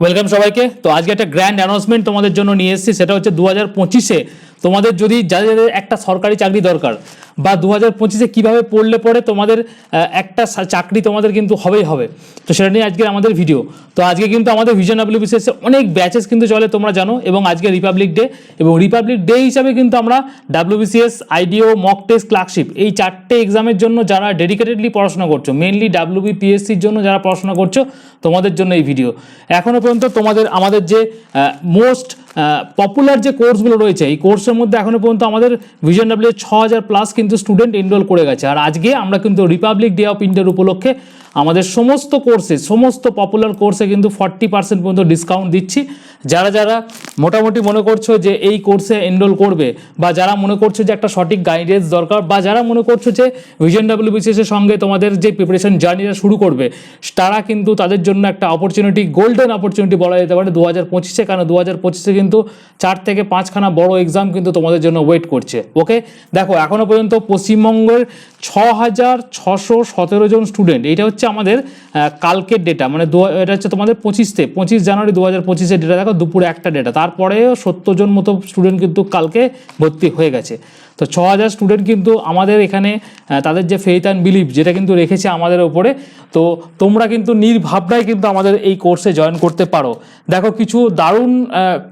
Welcome সবাইকে। তো আজকে একটা গ্র্যান্ড অ্যানাউন্সমেন্ট তোমাদের জন্য নিয়ে এসেছি, সেটা হচ্ছে দু হাজার পঁচিশে তোমাদের যদি যাদের একটা সরকারি চাকরি দরকার, বা দু হাজার পঁচিশে কীভাবে পড়লে পরে তোমাদের একটা চাকরি তোমাদের কিন্তু হবেই হবে। তো সেটা নিয়ে আজকে আমাদের ভিডিও তো আজকে কিন্তু আমাদের ভিজন ডাব্লিউ বিসিএসে অনেক ব্যাচেস কিন্তু চলে তোমরা জানো, এবং আজকে রিপাবলিক ডে এবং রিপাবলিক ডে হিসাবে কিন্তু আমরা ডাব্লিউ বিসিএস আইডিও মক টেস্ট ক্লার্কশিপ এই চারটে এক্সামের জন্য যারা ডেডিকেটেডলি পড়াশোনা করছ মেনলি ডাব্লিউ বিপিএসসির জন্য যারা পড়াশোনা করছ, তোমাদের জন্য এই ভিডিও এখনও পর্যন্ত তোমাদের, আমাদের যে মোস্ট পপুলার যে কোর্সগুলো রয়েছে, এই কোর্সের মধ্যে এখনও পর্যন্ত আমাদের ভিজন ডাব্লিউ ছ হাজার প্লাস কিন্তু স্টুডেন্ট এনরোল করে গেছে। আর আজকে আমরা কিন্তু রিপাবলিক ডে অফ ইন্ডিয়ার উপলক্ষে আমাদের সমস্ত কোর্সে সমস্ত পপুলার কোর্সে কিন্তু ফর্টি পার্সেন্ট পর্যন্ত ডিসকাউন্ট দিচ্ছি। যারা যারা মোটামুটি মনে করছ যে এই কোর্সে এনরোল করবে বা যারা মনে করছ যে একটা সঠিক গাইডেন্স দরকার বা যারা মনে করছ যে ভিজন ডাব্লিউ বিসিএসের সঙ্গে তোমাদের যে প্রিপারেশন জার্নিটা শুরু করবে, তারা কিন্তু তাদের জন্য একটা অপরচুনিটি গোল্ডেন অপরচুনিটি বলা যেতে পারে দু হাজার পঁচিশে। কারণ দু হাজার পঁচিশে কিন্তু চার থেকে পাঁচখানা বড় এক্সাম কিন্তু তোমাদের জন্য ওয়েট করছে। ওকে দেখো এখনও পর্যন্ত পশ্চিমবঙ্গের ছ হাজার ছশো সতেরো জন স্টুডেন্ট এটা হচ্ছে আমাদের কালকের ডেটা মানে এটা হচ্ছে তোমাদের পঁচিশতে পঁচিশ জানুয়ারি দু হাজার পঁচিশের ডেটা দেখো দুপুরে একটা ডেটা তারপরেও সত্তর জন মতো স্টুডেন্ট কিন্তু কালকে ভর্তি হয়ে গেছে। তো ছ হাজার স্টুডেন্ট কিন্তু আমাদের এখানে তাদের যে ফেইথ অ্যান্ড বিলিভ যেটা কিন্তু রেখেছে আমাদের ওপরে তো তোমরা কিন্তু নির্ভাবনায় কিন্তু আমাদের এই কোর্সে জয়েন করতে পারো। দেখো কিছু দারুণ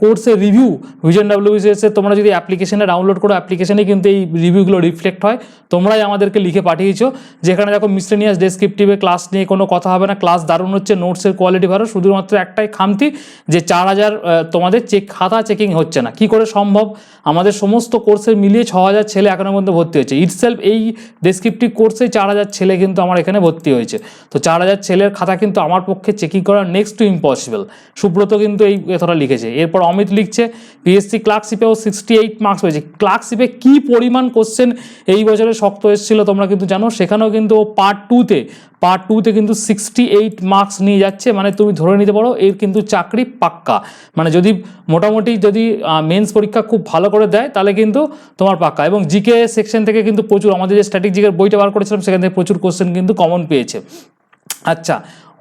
কোর্সের রিভিউ ভিজন ডাব্লিউবিসিএস তোমরা যদি অ্যাপ্লিকেশনে ডাউনলোড করো অ্যাপ্লিকেশনে কিন্তু এই রিভিউগুলো রিফ্লেক্ট হয়। তোমরাই আমাদেরকে লিখে পাঠিয়েছো। যেখানে দেখো মিসলেনিয়াস ডেসক্রিপটিভে ক্লাস নিয়ে কোনো কথা হবে না। ক্লাস দারুণ হচ্ছে নোটসের কোয়ালিটি ভালো, শুধুমাত্র একটাই খামতি যে চার হাজার তোমাদের চেক খাতা চেকিং হচ্ছে না। কি করে সম্ভব? আমাদের সমস্ত কোর্সের মিলিয়ে ছ হাজার ছেলে এখনও পর্যন্ত ভর্তি হয়েছে। ইটসেলফ এই ডেসক্রিপটিভ কোর্সে চার হাজার ছেলে কিন্তু আমার এখানে ভর্তি হয়েছে। তো চার হাজার ছেলের খাতা কিন্তু আমার পক্ষে চেকিং করা নেক্সট টু ইম্পসিবল সুব্রত কিন্তু এই কথাটা লিখেছে। এরপর অমিত লিখছে পিএসসি ক্লার্কশিপেও সিক্সটি এইট মার্কস হয়েছে। ক্লার্কশিপে কী পরিমাণ কোশ্চেন এই বছরে শক্ত এসেছিল তোমরা কিন্তু জানো? সেখানেও কিন্তু ও পার্ট টুতে পার্ট টুতে কিন্তু সিক্সটি এইট মার্কস নিয়ে যাচ্ছে মানে তুমি ধরে নিতে পারো, এর কিন্তু চাকরি পাক্কা। মানে যদি মোটামুটি যদি মেন্স পরীক্ষা খুব ভালো করে দেয়, তাহলে কিন্তু তোমার পাক্কা। এবং জিকে সেকশন থেকে কিন্তু প্রচুর, আমাদের যে স্ট্র্যাটেজিকের বইটা বার করেছিলাম, সেখান থেকে প্রচুর কোশ্চেন কিন্তু কমন পেয়েছে। আচ্ছা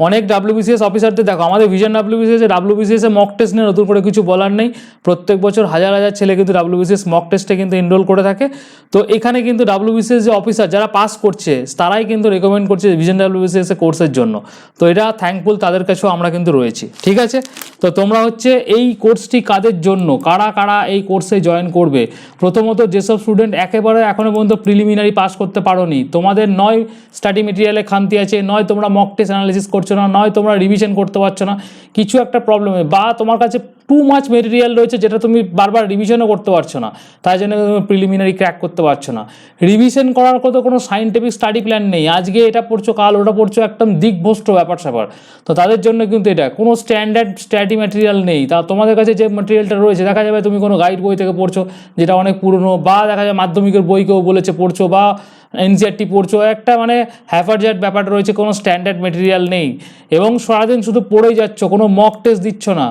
অনেক ডাব্লিউবিসিএস অফিসারদের দেখো, আমাদের ভিজন ডাব্লিউবিসিএস এ মক টেস্ট নিয়ে নতুন করে কিছু বলার নেই। প্রত্যেক বছর হাজার হাজার ছেলে কিন্তু ডাব্লিউবিসিএস মক টেস্টে কিন্তু এনরোল করে থাকে। তো এখানে কিন্তু ডাব্লিউবিসিএস যে অফিসার যারা পাস করছে, তারাই কিন্তু রেকমেন্ড করছে ভিজন ডাব্লিউবিসিএস কোর্সের জন্য। তো এটা থ্যাঙ্কফুল তাদের কাছেও আমরা কিন্তু রয়েছি, ঠিক আছে? তো তোমরা হচ্ছে এই কোর্সটি কাদের জন্য, কারা কারা এই কোর্সে জয়েন করবে? প্রথমত যেসব স্টুডেন্ট একেবারে এখনও পর্যন্ত প্রিলিমিনারি পাস করতে পারোনি, তোমাদের নয় স্টাডি মেটেরিয়ালে খান্তি আছে, নয় তোমরা মক টেস্ট অ্যানালিসিস করছ না নয় তোমরা রিভিশন করতে পারছ না কিছু একটা প্রবলেমে বা তোমার কাছে টু মাচ মেটেরিয়াল রয়েছে যেটা তুমি বারবার রিভিশনও করতে পারছ না। তাই জন্য তুমি প্রিলিমিনারি ক্র্যাক করতে পারছ না। রিভিশন করার কত কোনো সাইন্টিফিক স্টাডি প্ল্যান নেই। আজকে এটা পড়ছো, কাল ওটা পড়ছো, একদম দিকভ্রষ্ট ব্যাপার স্যাপার। তো তাদের জন্য কিন্তু এটা, কোনো স্ট্যান্ডার্ড স্টাডি ম্যাটেরিয়াল নেই। তা তোমাদের কাছে যে ম্যাটেরিয়ালটা রয়েছে, দেখা যাবে তুমি কোনো গাইড বই থেকে পড়ছো, যেটা অনেক পুরনো, বা দেখা যায় মাধ্যমিকের বই কেউ বলেছে পড়ছো, বা এনসিআরটি পড়ছো, একটা মানে হ্যাফারজ্যাট ব্যাপারটা রয়েছে, কোনো স্ট্যান্ডার্ড মেটেরিয়াল নেই। এবং সারাদিন শুধু পড়েই যাচ্ছ, কোনো মক টেস্ট দিচ্ছ না।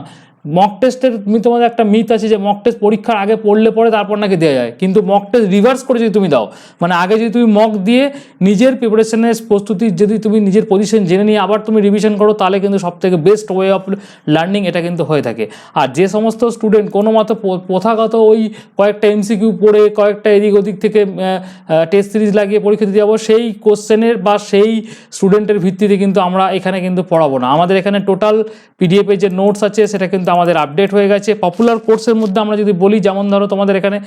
মক টেস্টের তোমাদের একটা মিথ আছে যে মক টেস্ট পরীক্ষার আগে পড়লে পরে তারপর নাকি দেওয়া যায়। কিন্তু মক টেস্ট রিভার্স করে যদি তুমি দাও মানে আগে যদি তুমি মক দিয়ে নিজের প্রিপারেশনের প্রস্তুতি যদি তুমি নিজের পজিশন জেনে নিয়ে আবার তুমি রিভিশন করো, তাহলে কিন্তু সব থেকে বেস্ট ওয়ে অফ লার্নিং এটা কিন্তু হয়ে থাকে। আর যে সমস্ত স্টুডেন্ট কোনো মতো প্রথাগত ওই কয়েকটা এমসিকিউ পড়ে, কয়েকটা এদিক ওদিক থেকে টেস্ট সিরিজ লাগিয়ে পরীক্ষা দিতে যাব, সেই কোশ্চেনের বা সেই স্টুডেন্টের ভিত্তিতে কিন্তু আমরা এখানে কিন্তু পড়াবো না। আমাদের এখানে টোটাল পিডিএফের যে নোটস আছে, সেটা কিন্তু আমাদের আপডেট হয়ে গেছে। পপুলার কোর্সের মধ্যে আমরা যদি বলি, যেমন ধরো তোমাদের এখানে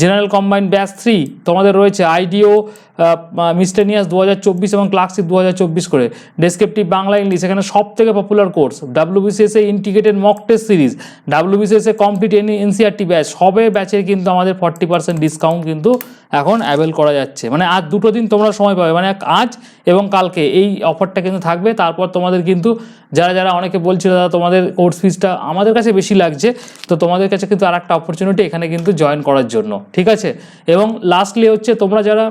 জেনারেল কম্বাইন্ড ব্যাচ থ্রি তোমাদের রয়েছে আইডিও মিসটেনিয়াস দু হাজার চব্বিশ এবং ক্লার্কশিপ দু করে। ডেসক্রিপটিভ বাংলা ইংলিশ এখানে সব থেকে পপুলার কোর্স ডাব্লিউবিসিএস এ integrated mock test series WBCS এ কমপ্লিট এনি এনসিআরটি ব্যাচ সবে ব্যাচের কিন্তু আমাদের ফর্টি পার্সেন্ট ডিসকাউন্ট কিন্তু এখন অ্যাভেল করা যাচ্ছে। মানে আজ দুটো দিন তোমরা সময় পাবে। মানে আজ এবং কালকে এই অফারটা কিন্তু থাকবে। তারপর তোমাদের কিন্তু, যারা যারা অনেকে বলছিল, দাদা, তোমাদের কোর্স ফিজটা আমাদের কাছে বেশি লাগছে, তো তোমাদের কাছে কিন্তু আর একটা অপরচুনিটি এখানে কিন্তু জয়েন করার জন্য, ঠিক আছে? এবং লাস্টলি হচ্ছে তোমরা যারা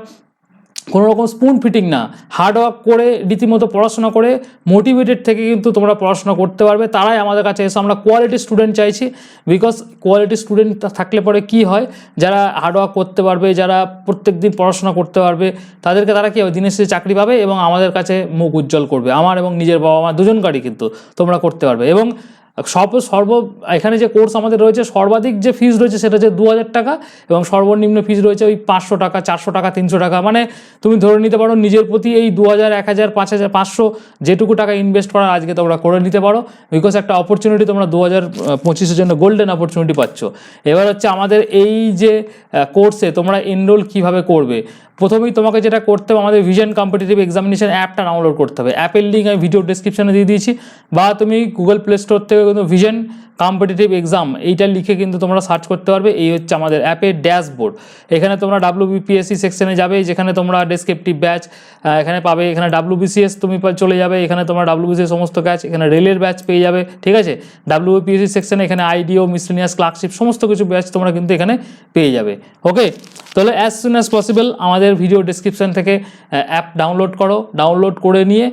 কোনো রকম স্পুন ফিটিং না হার্ড ওয়ার্ক করে রীতিমতো পড়াশোনা করে মোটিভেটেড থেকে কিন্তু তোমরা পড়াশোনা করতে পারবে, তারাই আমাদের কাছে এসে আমরা কোয়ালিটি স্টুডেন্ট চাইছি বিকজ কোয়ালিটি স্টুডেন্ট থাকলে পরে কি হয়? যারা হার্ড ওয়ার্ক করতে পারবে, যারা প্রত্যেক দিন পড়াশোনা করতে পারবে, তাদেরকে তারা কি হবে দিনের শেষে চাকরি পাবে এবং আমাদের কাছে মুখ উজ্জ্বল করবে, আমার এবং নিজের বাবা মা দুজনকারই কিন্তু তোমরা করতে পারবে এবং সব সর্ব এখানে যে কোর্স আমাদের রয়েছে, সর্বাধিক যে ফিজ রয়েছে সেটা হচ্ছে দু হাজার টাকা এবং সর্বনিম্ন ফিজ রয়েছে ওই পাঁচশো টাকা, চারশো টাকা, তিনশো টাকা। মানে তুমি ধরে নিতে পারো নিজের প্রতি এই দু হাজার এক হাজার, পাঁচ হাজার, পাঁচশো যেটুকু টাকা ইনভেস্ট করার আজকে তোমরা করে নিতে পারো বিকজ একটা অপরচুনিটি তোমরা দু হাজার পঁচিশের জন্য গোল্ডেন অপরচুনিটি পাচ্ছ। এবার হচ্ছে আমাদের এই যে কোর্সে তোমরা এনরোল কীভাবে করবে? প্রথমেই তোমাকে যেটা করতে হবে, আমাদের ভিশন কম্পিটিটিভ এক্সামিনেশন অ্যাপটা ডাউনলোড করতে হবে। অ্যাপের লিঙ্ক আমি ভিডিও ডিসক্রিপশনে দিয়ে দিয়েছি। বা তুমি গুগল প্লে স্টোর থেকে কিন্তু ভিশন কম্পিটিটিভ এক্সাম এইটা লিখে কিন্তু তোমরা সার্চ করতে পারবে। এই হচ্ছে আমাদের অ্যাপের ড্যাশবোর্ড এখানে তোমরা ডাব্লিউ বিপিএসসি সেকশনে যাবে, যেখানে তোমরা ডেসক্রিপটিভ ব্যাচ এখানে পাবে, এখানে ডাব্লিউ বিসিএস তুমি চলে যাবে, এখানে তোমরা ডাব্লিউ বিসিএস সমস্ত ব্যাচ এখানে রেলের ব্যাচ পেয়ে যাবে, ঠিক আছে? ডাব্লিউ বিপিএসসি সেকশনে এখানে আইডিও মিসলিনিয়াস ক্লার্কশিপ সমস্ত কিছু ব্যাচ তোমরা কিন্তু এখানে পেয়ে যাবে ওকে তাহলে অ্যাজ সুন অ্যাজ পসিবল আমাদের ভিডিও ডিসক্রিপশন থেকে অ্যাপ ডাউনলোড করো। ডাউনলোড করে নিয়ে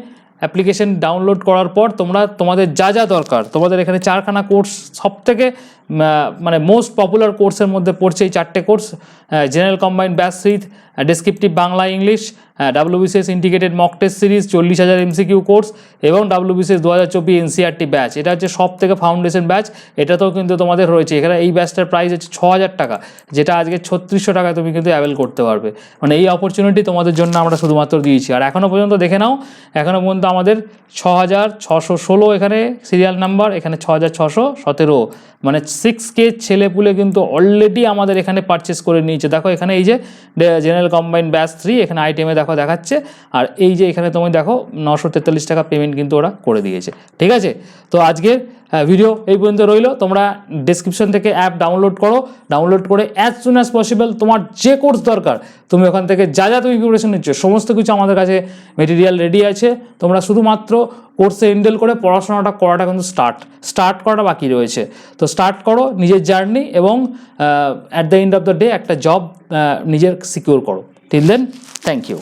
অ্যাপ্লিকেশন ডাউনলোড করার পর তোমরা তোমাদের যা যা দরকার, তোমাদের এখানে চারখানা কোর্স সব থেকে মানে মোস্ট পপুলার কোর্সের মধ্যে পড়ছে এই চারটে course general combined batch with descriptive Bangla English WBCS integrated mock test series চল্লিশ হাজার এমসিকিউ কোর্স এবং ডাব্লিউবিসিএস দু হাজার চব্বিশ এনসিআরটি ব্যাচ এটা হচ্ছে সব থেকে ফাউন্ডেশন ব্যাচ এটাতেও কিন্তু তোমাদের রয়েছে। এখানে এই ব্যাচটার প্রাইস হচ্ছে ছ হাজার টাকা, যেটা আজকে ছত্রিশশো টাকায় তুমি কিন্তু অ্যাভেল করতে পারবে। মানে এই অপরচুনিটি তোমাদের জন্য আমরা শুধুমাত্র দিয়েছি। আর এখনও পর্যন্ত দেখে নাও এখনও পর্যন্ত আমাদের ছ হাজার ছশো ষোলো এখানে সিরিয়াল নাম্বার এখানে ছ হাজার ছশো সতেরো। মানে সিক্স কে ছেলেপুলে কিন্তু অলরেডি আমাদের এখানে পারচেস করে নিয়েছে। দেখো এখানে এই যে জেনারেল কম্বাইন ব্যাচ থ্রি এখানে আইটেমে দেখো দেখাচ্ছে। আর এই যে এখানে তুমি দেখো নশো তেতাল্লিশ টাকা পেমেন্ট কিন্তু ওরা করে দিয়েছে। ঠিক আছে? তো আজকের ভিডিও এই পর্যন্ত রইল। তোমরা ডিসক্রিপশন থেকে অ্যাপ ডাউনলোড করো। ডাউনলোড করে অ্যাজ সুন অ্যাজ পসিবল তোমার যে কোর্স দরকার, তুমি ওখান থেকে যা যা তুমি প্রিপারেশন নিচ্ছ, সমস্ত কিছু আমাদের কাছে মেটেরিয়াল রেডি আছে। তোমরা শুধুমাত্র কোর্সে এন্ডেল করে পড়াশোনাটা করাটা কিন্তু স্টার্ট স্টার্ট করাটা বাকি রয়েছে। তো স্টার্ট করো নিজের জার্নি এবং at the end of the day একটা জব নিজের সিকিউর করো। Till then thank you